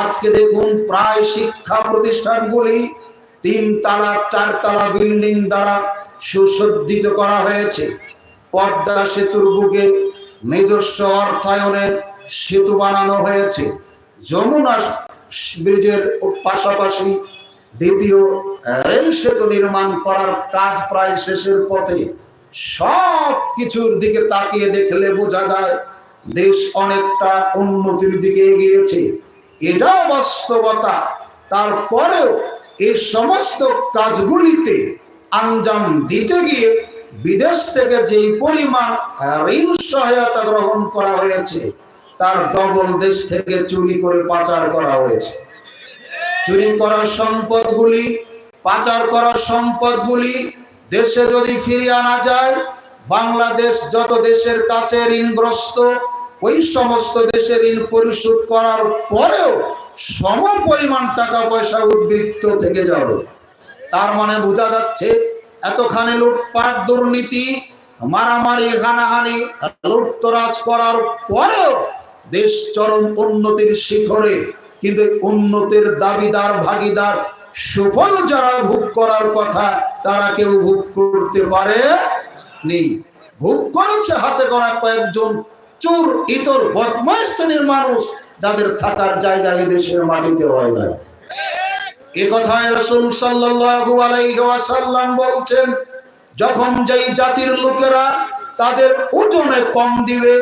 আজকে দেখুন প্রায় শিক্ষা প্রতিষ্ঠানগুলি তিন তালা, চার তালা বিল্ডিং দ্বারা সুসজ্জিত করা হয়েছে। পদ্মা সেতুর বুকে নিজস্ব অর্থায়নে সেতু বানানো হয়েছে। যমুনা ব্রিজের পাশাপাশি দ্বিতীয় রেল সেতু নির্মাণ করার কাজ প্রায় শেষের পথে সব কিছুর দিকে তাকিয়ে দেখলে বোঝা যায়, দেশ অনেকটা উন্নতির দিকে এগিয়েছে। এটাও বাস্তবতা। তারপরেও এই সমস্ত কাজগুলিতে আঞ্জাম দিতে গিয়ে বিদেশ থেকে যেই পরিমাণ ঋণ সহায়তা গ্রহণ করা হয়েছে, তার ডবল দেশ থেকে চুরি করে পাচার করা হয়েছে। চুরি করা সম্পদগুলি, পাচার করা সম্পদগুলি দেশে যদি ফিরিয়ে আনা যায়, বাংলাদেশ যত দেশের কাছে ঋণগ্রস্ত ওই সমস্ত দেশে ঋণ পরিশোধ করার পরেও সম পরিমাণ টাকা পয়সা উদ্বৃত্ত থেকে যাবে। তার মানে বোঝা যাচ্ছে এতখানি লুটপাট, দুর্নীতি, মারামারি, হানাহানি, লুটতরাজ করার পরেও দেশ চরম উন্নতির শিখরে, কিন্তু উন্নতির দাবিদার, ভাগিদার, সুফল যারা ভোগ করার কথা, তারা কেউ ভোগ করতে পারে নি ভোগ করেছে হাতে করা কয়েকজন চোর ইতর বদমাস শ্রেণির মানুষ যাদের থাকার জায়গা এ দেশের মাটিতে হয় না এ কথায় রাসূল আলাইহি বলছেন, যখন যেই জাতির লোকেরা তাদের ওজনে কম দিবে,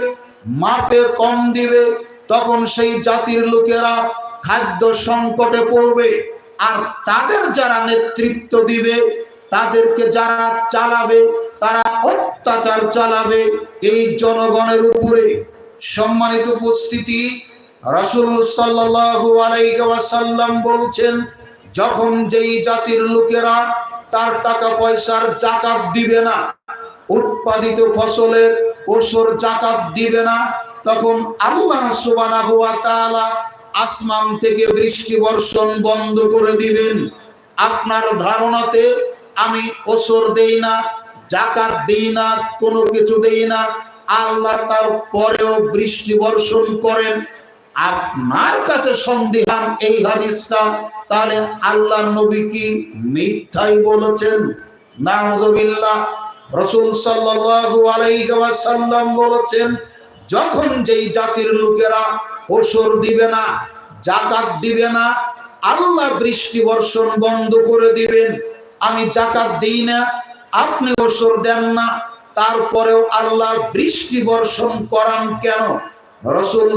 মাপে কম দিবে, তখন সেই জাতির লোকেরা খাদ্য সংকটে পড়বে। আর তাদের যারা নেতৃত্ব দিবে, তাদেরকে যারা চালাবে তারা অত্যাচার চালাবে এই জনগণের উপরে। সম্মানিত উপস্থিতি, রাসূল আলাইহি বলছেন, যখন যেই জাতির লোকেরা তার টাকা পয়সার জাকাত দিবে না, উৎপাদিত ফসলের ওসর জাকাত দিবে না, তখন আল্লাহ সুবহানাহু ওয়া তাআলা আসমান থেকে বৃষ্টি বর্ষণ বন্ধ করে দিবেন। আপনার ধারণাতে আমি ওসর দেই না জাকাত দেই না, কোনো কিছু দেই না। আল্লাহ তার পরেও বৃষ্টি বর্ষণ করেন। আপনার কাছে সন্দেহান এই হাদিসটা, তাহলে আল্লাহ নবী কি মিথ্যাই বলেছেন? নাউযুবিল্লাহ রাসূল ওয়াসাল্লাম বলেছেন, যখন যেই জাতির লোকেরা ওসর দিবে না, জাকাত দিবে না, আল্লাহ বৃষ্টি বর্ষণ বন্ধ করে দিবেন। আমি জাকাত দিই না আপনি ওসর দেন না, তারপরেও আল্লাহ বৃষ্টি বর্ষণ করান কেন? রসুল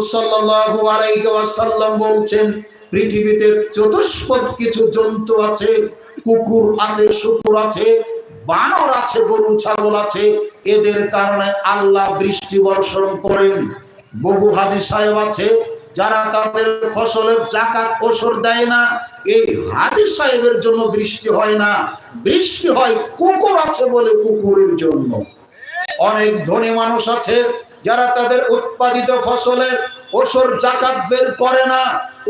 ওয়াসাল্লাম বলছেন, পৃথিবীতে চতুষ্পদ কিছু জন্তু আছে, কুকুর আছে, শুকুর আছে, বানর আছে, গরু, ছাগল আছে, এদের কারণে আল্লাহ বৃষ্টি বর্ষণ করেন। বহু হাজি সাহেব আছে যারা তাদের ফসলের জাকাত ওসর দেয় না, এই হাজি সাহেবের জন্য বৃষ্টি হয় না। বৃষ্টি হয় কুকুর আছে বলে কুকুরের জন্য। অনেক ধনী মানুষ আছে যারা তাদের উৎপাদিত ফসলের ওসর জাকাত বের করে না।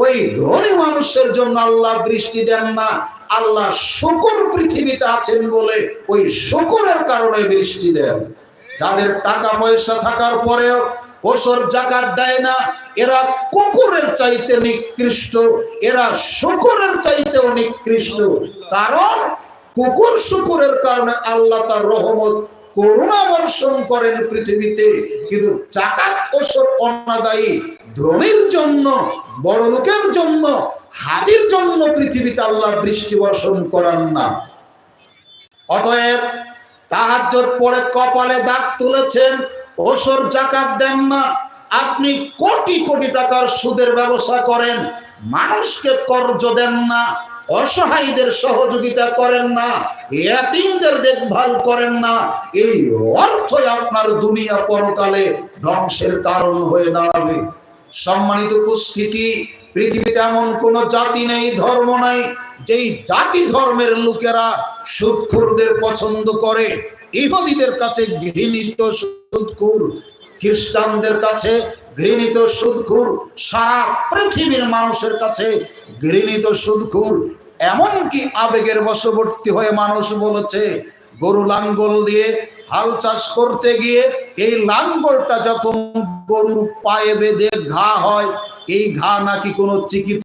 ওই ধনী মানুষের জন্য আল্লাহ বৃষ্টি দেন না। আল্লাহ শুকর পৃথিবীতে আছেন বলে ওই শুকরের কারণে বৃষ্টি দেন। যাদের টাকা পয়সা থাকার পরেও ওসর জাকাত দেয় না, এরা কুকুরের চাইতে নিকৃষ্ট, এরা শুকুরের চাইতেও নিকৃষ্ট। কারণ কুকুর শুকুরের কারণে আল্লাহ তার রহমত করুণা বর্ষণ করেন পৃথিবীতে। কিন্তু জাকাত ওসর অনাদায়ী, ধনীর জন্য, বড় লোকের জন্য, হাজির জন্য পৃথিবীতে আল্লাহ বৃষ্টি বর্ষণ করান না। অতএব তাহাজ্জুদ পরে কপালে দাগ তুলেছেন ওসর জাকাত দেন না। আপনি কোটি কোটি টাকার সুদের ব্যবসা করেন, মানুষকে কর্জ দেন না, অসহায়ীদের সহযোগিতা করেন না, এতিমদের দেখভাল করেন না। এই অর্থই আপনার দুনিয়া পরকালে ধ্বংসের কারণ হয়ে দাঁড়াবে। সম্মানিত উপস্থিতি, পৃথিবীতে এমন কোন জাতি নেই, ধর্ম নাই, যেই জাতি ধর্মের লোকেরা সুদখুরদের পছন্দ করে। ইহুদিদের কাছে ঘৃণিত সুদখুর, খ্রিস্টানদের কাছে ঘৃণিত সুদখুর, সারা পৃথিবীর মানুষের কাছে ঘৃণিত সুদখুর। এমনকি আবেগের বশবর্তী হয়ে মানুষ বলেছে, গরু লাঙ্গল দিয়ে হাল চাষ করতে গিয়ে এই লাঙ্গলটা যখন গরুর পায়ে বেঁধে ঘা হয়, এই ঘা নাকি কোনো চিকিৎসা